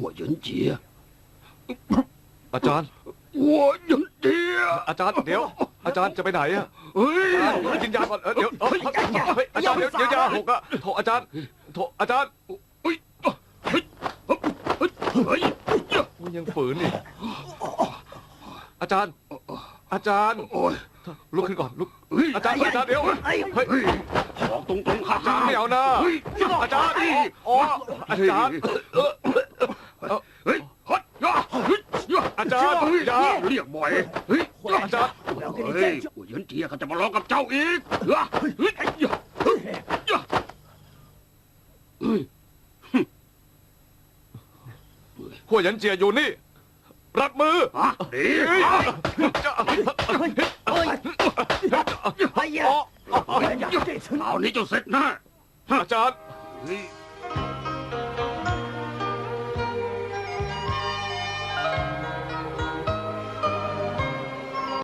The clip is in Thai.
หัวหยินเจียอาจารย์หัวหยินเจียอาจารย์เดี๋ยว อาจารย์จะไปไหนอะเฮ้ยอาจารย์กินยาก่อนเออเดี๋ยวเฮ้ยเฮ้ยอาจารย์เดี๋ยวเดี๋ยวยาหกอะโถอาจารย์โถอาจารย์เฮ้ยเฮ้ยเฮ้ยเฮ้ยมันยังฝืนอีกอาจารย์ อาจารย์โอ้ยลุกขึ้นก่อนลุกเฮ้ยอาจารย์อาจารย์เดี๋ยวเฮ้ยเฮ้ยบอกตรงๆข้าอาจารย์ไม่เอานะเฮ้ยอาจารย์อ๋ออาจารย์ เฮ้ยฮดยาเฮ้ยยา อาจารย์เฮ้ยอย่าเรียกบ่อยเฮ้ยอาจารย์เฮ้ยหัวหยินเจียเขาจะมาร้องกับเจ้าอีกยาเฮ้ยยาเฮ้ยยาเฮ้ยหัวหยันเจียอยู่นี่รับมือฮะดีเฮ้ยฮะอ๋อคราวนี้เจ้าเสร็จแนะอาจารย์เฮ้ย